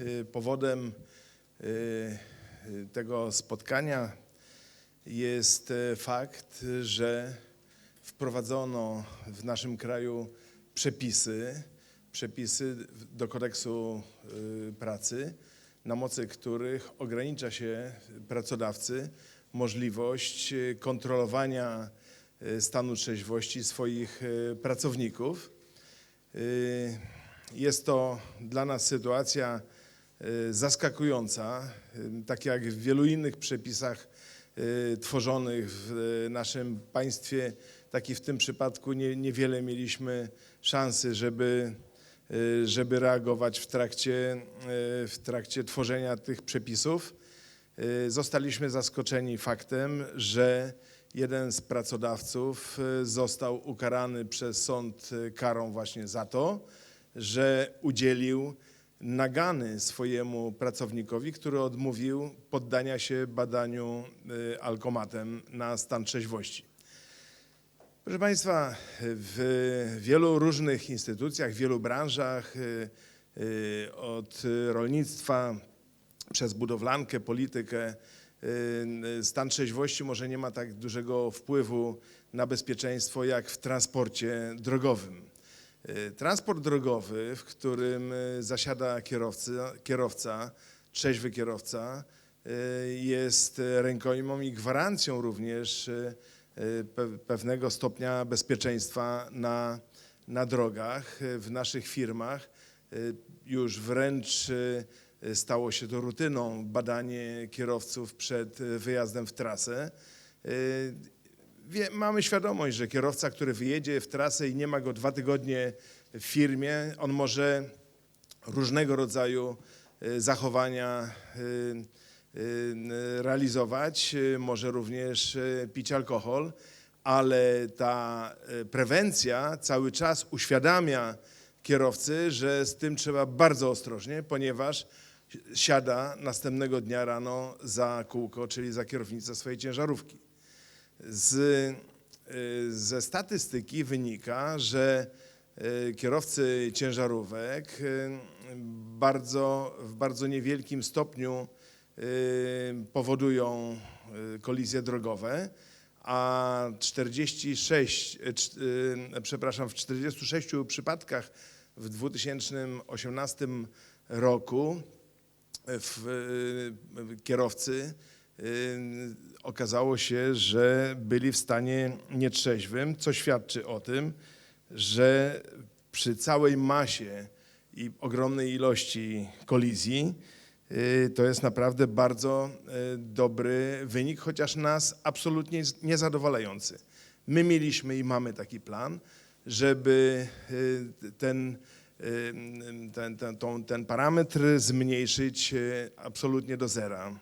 Y, Powodem y, y, tego spotkania jest fakt, że wprowadzono w naszym kraju przepisy, przepisy do kodeksu pracy, na mocy których ogranicza się pracodawcy możliwość kontrolowania stanu trzeźwości swoich pracowników. Jest to dla nas sytuacja zaskakująca, y, tak jak w wielu innych przepisach y, tworzonych w naszym państwie, tak i w tym przypadku nie, niewiele mieliśmy szansy, żeby, y, żeby reagować w trakcie, y, w trakcie tworzenia tych przepisów. Y, Zostaliśmy zaskoczeni faktem, że jeden z pracodawców y, został ukarany przez sąd y, karą właśnie za to, że udzielił nagany swojemu pracownikowi, który odmówił poddania się badaniu y, alkomatem na stan trzeźwości. Proszę Państwa, w wielu różnych instytucjach, w wielu branżach, y, y, od rolnictwa przez budowlankę, politykę, stan trzeźwości może nie ma tak dużego wpływu na bezpieczeństwo jak w transporcie drogowym. Y, Transport drogowy, w którym y, zasiada kierowca, kierowca trzeźwy kierowca, y, jest rękojmą i gwarancją również pe- pewnego stopnia bezpieczeństwa na, na drogach. W naszych firmach już wręcz stało się to rutyną badanie kierowców przed wyjazdem w trasę. Wie, mamy świadomość, że kierowca, który wyjedzie w trasę i nie ma go dwa tygodnie w firmie, on może różnego rodzaju y, zachowania y, y, realizować, może również pić alkohol, ale ta prewencja cały czas uświadamia kierowcy, że z tym trzeba bardzo ostrożnie, ponieważ siada następnego dnia rano za kółko, czyli za kierownicę swojej ciężarówki. Z, y, ze statystyki wynika, że y, kierowcy ciężarówek y, bardzo, w bardzo niewielkim stopniu powodują kolizje drogowe, a 46, y, cz- y, przepraszam, w 46 przypadkach w 2018 roku w, kierowcy okazało się, że byli w stanie nietrzeźwym, co świadczy o tym, że przy całej masie i ogromnej ilości kolizji y, to jest naprawdę bardzo y, dobry wynik, chociaż nas absolutnie niezadowalający. My mieliśmy i mamy taki plan, żeby y, ten, y, ten, ten, tą, ten parametr zmniejszyć y, absolutnie do zera.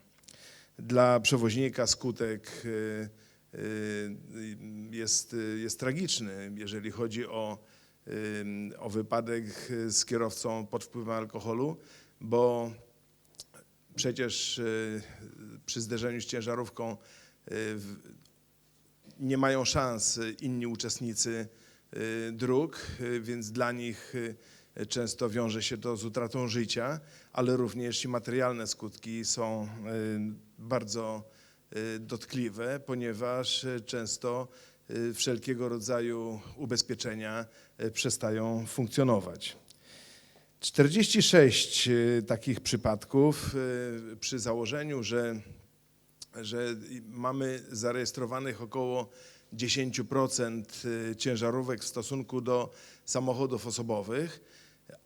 Dla przewoźnika skutek y, y, jest, jest tragiczny, jeżeli chodzi o, y, o wypadek z kierowcą pod wpływem alkoholu, bo przecież przy zderzeniu z ciężarówką nie mają szans inni uczestnicy dróg, więc dla nich często wiąże się to z utratą życia, ale również i materialne skutki są y, bardzo y, dotkliwe, ponieważ y, często wszelkiego rodzaju ubezpieczenia przestają funkcjonować. 46 y, takich przypadków przy założeniu, że że mamy zarejestrowanych około 10% ciężarówek w stosunku do samochodów osobowych,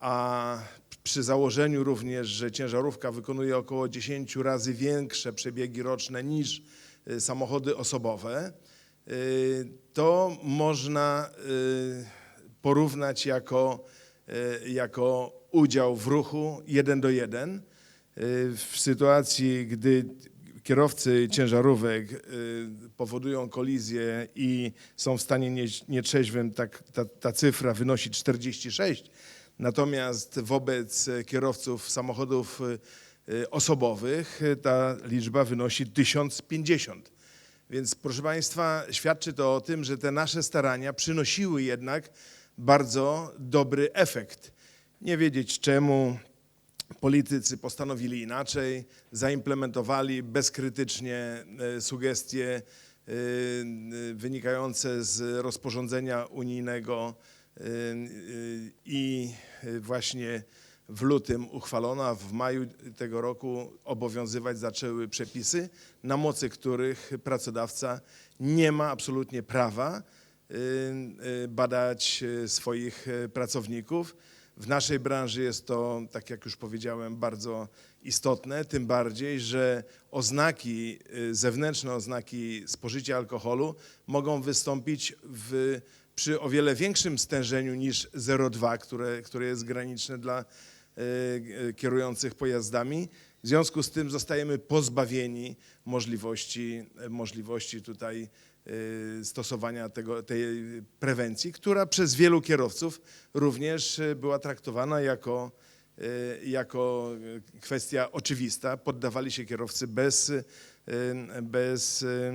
a przy założeniu również, że ciężarówka wykonuje około 10 razy większe przebiegi roczne niż y, samochody osobowe, y, to można y, porównać jako, y, jako udział w ruchu 1 do 1 w sytuacji, gdy kierowcy ciężarówek y, powodują kolizję i są w stanie nie- nietrzeźwym, tak, ta, ta cyfra wynosi 46. Natomiast wobec kierowców samochodów y, y, osobowych ta liczba wynosi 1050. Więc proszę Państwa, świadczy to o tym, że te nasze starania przynosiły jednak bardzo dobry efekt. Nie wiedzieć czemu politycy postanowili inaczej, zaimplementowali bezkrytycznie e, sugestie e, e, wynikające z rozporządzenia unijnego i właśnie w lutym uchwalono, a w maju tego roku obowiązywać zaczęły przepisy, na mocy których pracodawca nie ma absolutnie prawa badać swoich pracowników. W naszej branży jest to, tak jak już powiedziałem, bardzo istotne, tym bardziej, że oznaki, y, zewnętrzne oznaki spożycia alkoholu mogą wystąpić w, przy o wiele większym stężeniu niż 0,2, które, które jest graniczne dla y, y, kierujących pojazdami. W związku z tym zostajemy pozbawieni możliwości, możliwości tutaj stosowania tego, tej prewencji, która przez wielu kierowców również y, była traktowana jako, y, jako kwestia oczywista. Poddawali się kierowcy bez, y, bez y,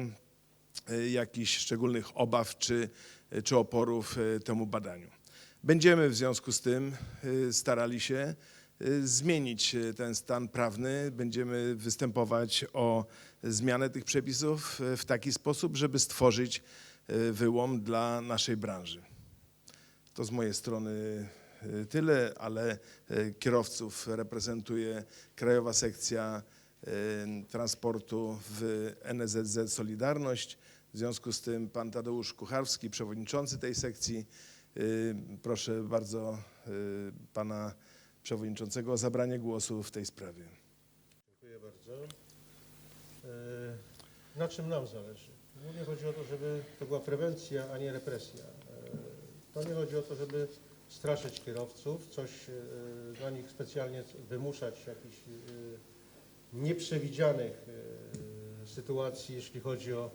y, jakichś szczególnych obaw czy, czy oporów y, temu badaniu. Będziemy w związku z tym y, starali się y, zmienić y, ten stan prawny. Będziemy występować o zmianę tych przepisów y, w taki sposób, żeby stworzyć y, wyłom dla naszej branży. To z mojej strony y, tyle, ale y, kierowców reprezentuje Krajowa Sekcja y, Transportu w NSZZ Solidarność. W związku z tym pan Tadeusz Kucharski, przewodniczący tej sekcji, y, proszę bardzo y, pana przewodniczącego o zabranie głosu w tej sprawie. Dziękuję bardzo. E, Na czym nam zależy? Głównie chodzi o to, żeby to była prewencja, a nie represja. E, To nie chodzi o to, żeby straszyć kierowców, coś e, dla nich specjalnie wymuszać jakichś nieprzewidzianych sytuacji, jeśli chodzi o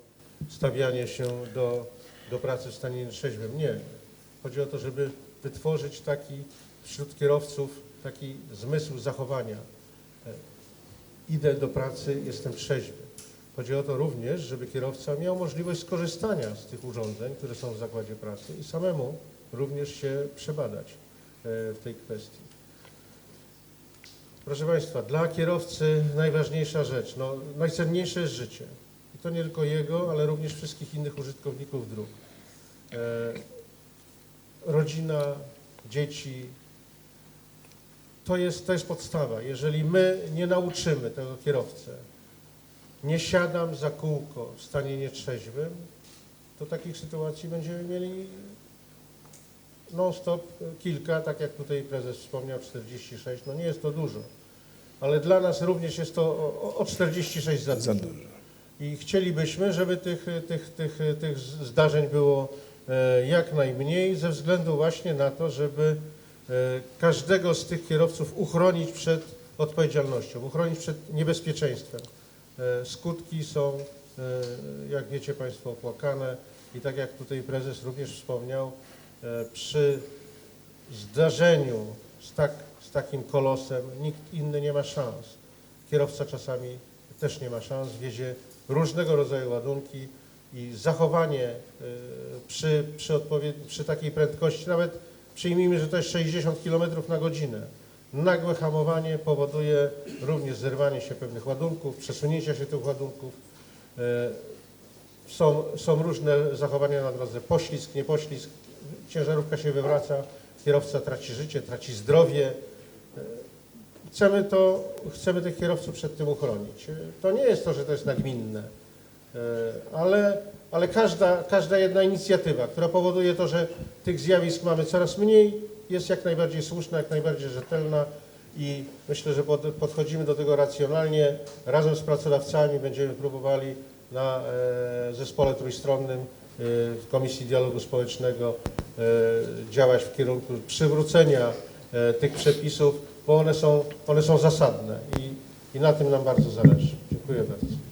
stawianie się do, do pracy w stanie nietrzeźwym. Nie. Chodzi o to, żeby wytworzyć taki wśród kierowców taki zmysł zachowania. E, Idę do pracy, jestem trzeźwy. Chodzi o to również, żeby kierowca miał możliwość skorzystania z tych urządzeń, które są w zakładzie pracy i samemu również się przebadać e, w tej kwestii. Proszę Państwa, dla kierowcy najważniejsza rzecz, no, najcenniejsze jest życie. I to nie tylko jego, ale również wszystkich innych użytkowników dróg. E, rodzina, dzieci, to jest, to jest podstawa. Jeżeli my nie nauczymy tego kierowcę, nie siadam za kółko w stanie nietrzeźwym, to takich sytuacji będziemy mieli non-stop kilka, tak jak tutaj prezes wspomniał, 46, no nie jest to dużo. Ale dla nas również jest to o, o 46 za Za dużo. dużo. I chcielibyśmy, żeby tych, tych, tych, tych zdarzeń było e, jak najmniej, ze względu właśnie na to, żeby każdego z tych kierowców uchronić przed odpowiedzialnością, uchronić przed niebezpieczeństwem. E, Skutki są, e, jak wiecie Państwo, opłakane i tak jak tutaj prezes również wspomniał, e, przy zdarzeniu z, tak, z takim kolosem nikt inny nie ma szans. Kierowca czasami też nie ma szans, wiezie różnego rodzaju ładunki i zachowanie przy, przy, przy takiej prędkości, nawet przyjmijmy, że to jest 60 km na godzinę, nagłe hamowanie powoduje również zerwanie się pewnych ładunków, przesunięcia się tych ładunków. Y, Są, są różne zachowania na drodze, poślizg, nie poślizg, ciężarówka się wywraca, kierowca traci życie, traci zdrowie. Chcemy, to, chcemy tych kierowców przed tym uchronić. To nie jest to, że to jest nagminne, e, ale, ale każda, każda jedna inicjatywa, która powoduje to, że tych zjawisk mamy coraz mniej, jest jak najbardziej słuszna, jak najbardziej rzetelna i myślę, że pod, podchodzimy do tego racjonalnie. Razem z pracodawcami będziemy próbowali na e, zespole trójstronnym e, Komisji Dialogu Społecznego e, działać w kierunku przywrócenia e, tych przepisów, bo one są, one są zasadne i, i na tym nam bardzo zależy. Dziękuję bardzo.